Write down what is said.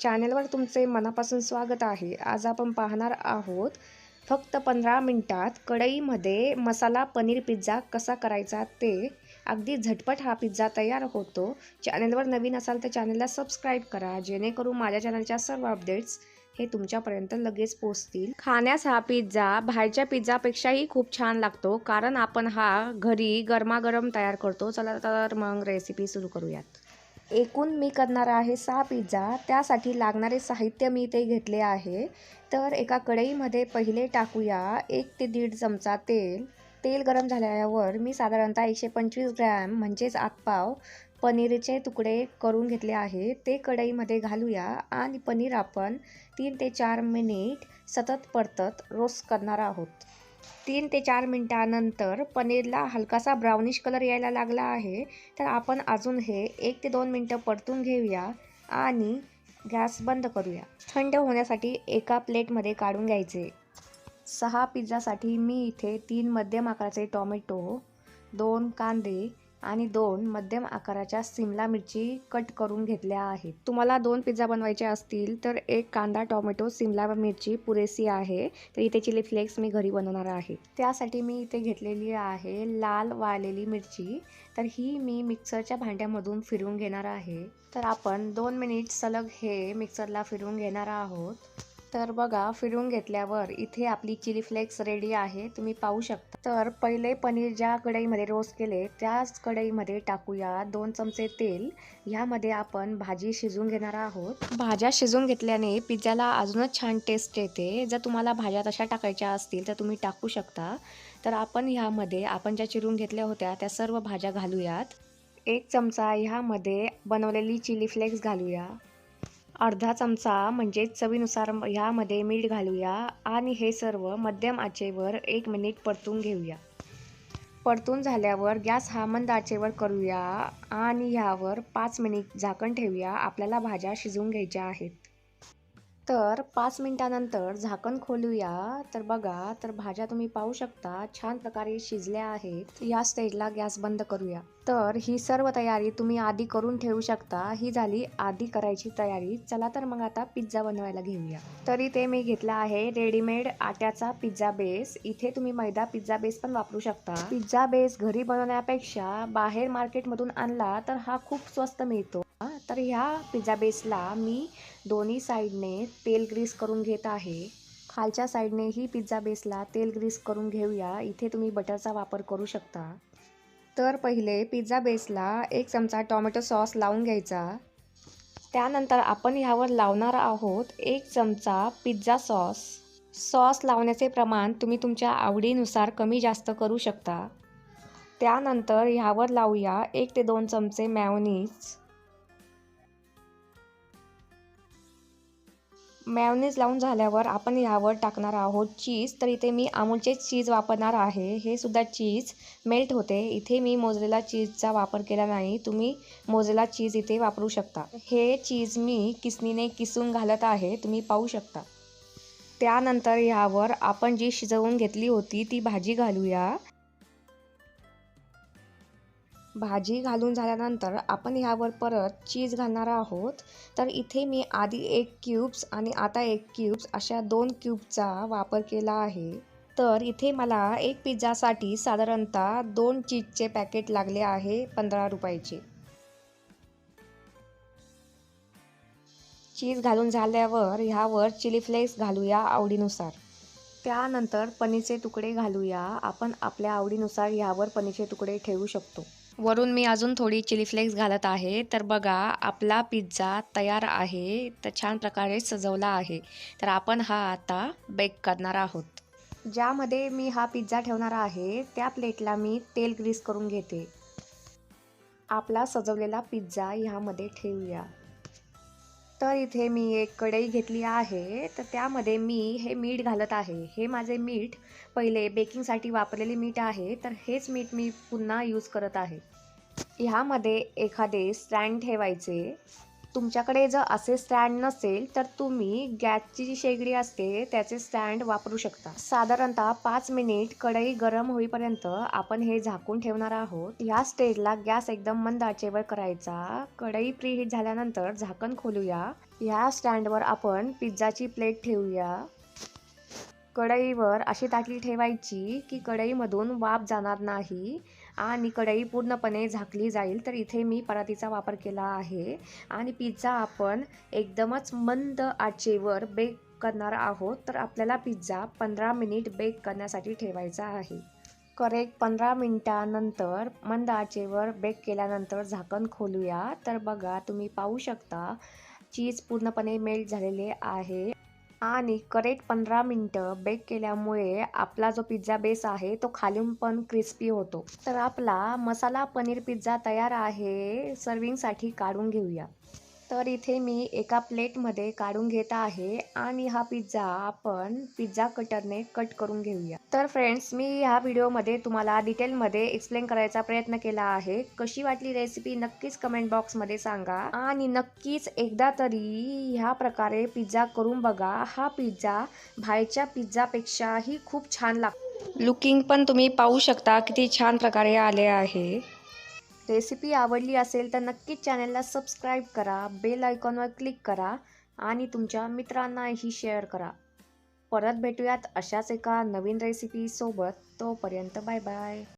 चॅनेलवर तुमचे मनापासून स्वागत आहे. आज आपण पाहणार आहोत फक्त पंधरा मिनटात कढईमध्ये मसाला पनीर पिझ्झा कसा करायचा ते. अगदी झटपट हा पिझ्झा तयार होतो. चॅनेलवर नवीन असाल तर चॅनलला सबस्क्राईब करा जेणेकरून माझ्या चॅनलच्या सर्व अपडेट्स हे तुमच्यापर्यंत लगेच पोचतील खाण्यास हा पिझ्झा बाहेरच्या पिझ्झापेक्षाही खूप छान लागतो कारण आपण हा घरी गरमागरम तयार करतो. चला तर मग रेसिपी सुरू करूयात. एकूण मी करणार आहे सहा पिझ्झा. त्यासाठी लागणारे साहित्य मी ते घेतले आहे. तर एका कढईमध्ये पहिले टाकूया एक ते दीड चमचा तेल. तेल गरम झाल्यावर मी साधारणतः एकशे पंचवीस ग्रॅम म्हणजेच आतपाव पनीरचे तुकडे करून घेतले आहे. ते कढईमध्ये घालूया आणि पनीर आपण तीन ते चार मिनिट सतत परतत रोस्ट करणार आहोत. तीन ते चार मिनटानंतर पनीरला हलकासा ब्राउनिश कलर यायला लागला आहे. तर आपण अजून हे एक ते दोन मिनटं परतून घेऊया आणि गॅस बंद करूया. थंड होण्यासाठी एका प्लेटमध्ये काढून घ्यायचे. सहा पिझ्झासाठी मी इथे तीन मध्यम आकाराचे टॉमॅटो दोन कांदे आणि दोन मध्यम आकाराच्या सिमला मिरची कट करून घेतल्या आहेत. तुम्हाला दोन पिझ्झा बनवायचे असतील तर एक कांदा टोमॅटो सिमला मिरची पुरेसी आहे. तर इथे चिली फ्लेक्स मी घरी बनवणार आहे. त्यासाठी मी इथे घेतलेली आहे लाल वाळलेली मिरची. तर ही मी मिक्सरच्या भांड्यामधून फिरवून घेणार आहे. तर आपण दोन मिनिट सलग हे मिक्सरला फिरवून घेणार आहोत. तर बघा फिरवून घेतल्यावर इथे आपली चिली फ्लेक्स रेडी आहे. तुम्ही पाहू शकता. तर पहिले पनीर ज्या कढईमध्ये रोस्ट केले त्याच कढईमध्ये टाकूया दोन चमचे तेल. ह्यामध्ये आपण भाजी शिजवून घेणार आहोत. भाज्या शिजवून घेतल्याने पिझ्झाला अजूनच छान टेस्ट येते. जर तुम्हाला भाज्या तशा टाकायच्या असतील तर तुम्ही टाकू शकता. तर आपण ह्यामध्ये आपण ज्या चिरून घेतल्या होत्या त्या सर्व भाज्या घालूयात. एक चमचा ह्यामध्ये बनवलेली चिली फ्लेक्स घालूया. अर्धा चमचा म्हणजे चवीनुसार ह्यामध्ये मीठ घालूया आणि हे सर्व मध्यम आचेवर एक मिनिट परतून घेऊया. परतून झाल्यावर गॅस हा मंद आचेवर करूया आणि ह्यावर पाच मिनिट झाकण ठेवूया. आपल्याला भाज्या शिजवून घ्यायच्या आहेत. तर पाच मिनटानंतर झाकण खोलूया. तर बघा तर भाज्या तुम्ही पाहू शकता छान प्रकारे शिजल्या आहेत. या स्टेजला गॅस बंद करूया. तर ही सर्व तयारी तुम्ही आधी करून ठेवू शकता. ही झाली आधी करायची तयारी. चला तर मग आता पिझ्झा बनवायला घेऊया. तरी ते मी घेतला आहे रेडीमेड आट्याचा पिझ्झा बेस इथे तुम्ही मैदा पिझ्झा बेस पण वापरू शकता. पिझ्झा बेस घरी बनवण्यापेक्षा बाहेर मार्केटमधून आणला तर हा खूप स्वस्त मिळतो. तर ह्या पिझ्झा बेसला मी दोन्ही साईडने तेल ग्रीस करून घेत आहे. खालच्या साईडनेही पिझ्झा बेसला तेल ग्रीस करून घेऊया. इथे तुम्ही बटरचा वापर करू शकता. तर पहिले पिझ्झा बेसला एक चमचा टॉमॅटो सॉस लावून घ्यायचा. त्यानंतर आपण ह्यावर लावणार आहोत एक चमचा पिझ्झा सॉस. सॉस लावण्याचे प्रमाण तुम्ही तुमच्या आवडीनुसार कमी जास्त करू शकता. त्यानंतर ह्यावर लावूया एक ते दोन चमचे मॅवनीज मॅवनीज लावून झाल्यावर आपण ह्यावर टाकणार आहोत चीज. तर इथे मी अमूलचे चीज वापरणार आहे. हे सुद्धा चीज मेल्ट होते. इथे मी मोजलेला चीजचा वापर केला नाही. तुम्ही मोजलेला चीज इथे वापरू शकता. हे चीज मी किसनीने किसून घालत आहे. तुम्ही पाहू शकता. त्यानंतर ह्यावर आपण जी शिजवून घेतली होती ती भाजी घालूया. भाजी घालून झाल्यानंतर आपण ह्यावर परत चीज घालणार आहोत. तर इथे मी आधी एक क्यूब्स आणि आता एक क्यूब्स अशा दोन क्यूबचा वापर केला आहे. तर इथे मला एक पिझ्झासाठी साधारणतः दोन चीजचे पॅकेट लागले आहे पंधरा रुपयाचे. चीज घालून झाल्यावर ह्यावर चिली फ्लेक्स घालूया आवडीनुसार. त्यानंतर पनीरचे तुकडे घालूया. आपण आपल्या आवडीनुसार ह्यावर पनीरचे तुकडे ठेवू शकतो. वरून मी अजून थोडी चिली फ्लेक्स घालत आहे. तर बघा आपला पिझ्झा तयार आहे. तर छान प्रकारे सजवला आहे. तर आपण हा आता बेक करणार आहोत. ज्यामध्ये मी हा पिझ्झा ठेवणार आहे त्या प्लेटला मी तेल ग्रीस करून घेते. आपला सजवलेला पिझ्झा ह्यामध्ये ठेवूया. तर इथे मी एक कढई घेतली आहे. तर त्यामध्ये मी हे मीठ घालत आहे. हे माझे मीठ पहिले बेकिंगसाठी वापरलेले मीठ आहे. तर हेच मीठ मी पुन्हा यूज करत आहे. ह्यामध्ये एखादे स्टँड ठेवायचे. तुमच्याकडे जर असे स्टँड नसेल तर तुम्ही गॅसची जी शेगडी असते त्याचे स्टँड वापरू शकता. साधारणतः पाच मिनिट कढई गरम होईपर्यंत आपण हे झाकून ठेवणार आहोत. ह्या स्टेजला गॅस एकदम मंद आचेवर करायचा. कढई प्रीहीट झाल्यानंतर झाकण खोलूया. ह्या स्टँडवर आपण पिझ्झाची प्लेट ठेवूया. कढईवर अशी ताटली ठेवायची की कढईमधून वाफ जाणार नाही. आणि कढई पूर्णपणे झाकली जाईल. तर इथे मी परातीचा वापर केला आहे. आणि पिझ्झा आपण एकदमच मंद आचेवर बेक करणार आहोत. तर आपल्याला पिझ्झा पंधरा मिनिट बेक करण्यासाठी ठेवायचा आहे. करेक्ट पंधरा मिनटानंतर मंद आचेवर बेक केल्यानंतर झाकण खोलूया. तर बघा तुम्ही पाहू शकता चीज पूर्णपणे मेल्ट झालेले आहे. आणि करेक्ट पंधरा मिनटं बेक केल्यामुळे आपला जो पिझ्झा बेस आहे तो खालून पण क्रिस्पी होतो. तर आपला मसाला पनीर पिझ्झा तयार आहे. सर्विंगसाठी काढून घेऊया. तर इथे मी एका प्लेटमध्ये काढून घेत आहे आणि हा पिझ्झा आपण पिझ्झा कटरने कट करून घेऊया. तर फ्रेंड्स मी ह्या व्हिडिओमध्ये तुम्हाला डिटेलमध्ये एक्सप्लेन करायचा प्रयत्न केला आहे. कशी वाटली रेसिपी नक्कीच कमेंट बॉक्समध्ये सांगा. आणि नक्कीच एकदा तरी ह्या प्रकारे पिझ्झा करून बघा. हा पिझ्झा बाहेरच्या पिझ्झापेक्षाही खूप छान लागतो लुकिंग पण तुम्ही पाहू शकता किती छान प्रकारे आले आहे. रेसिपी आवडली असेल तर नक्कीच चॅनलला सबस्क्राईब करा बेल आयकॉनवर क्लिक करा आणि तुमच्या मित्रांनाही शेअर करा. परत भेटूयात अशाच एका नवीन रेसिपीसोबत तोपर्यंत बाय बाय.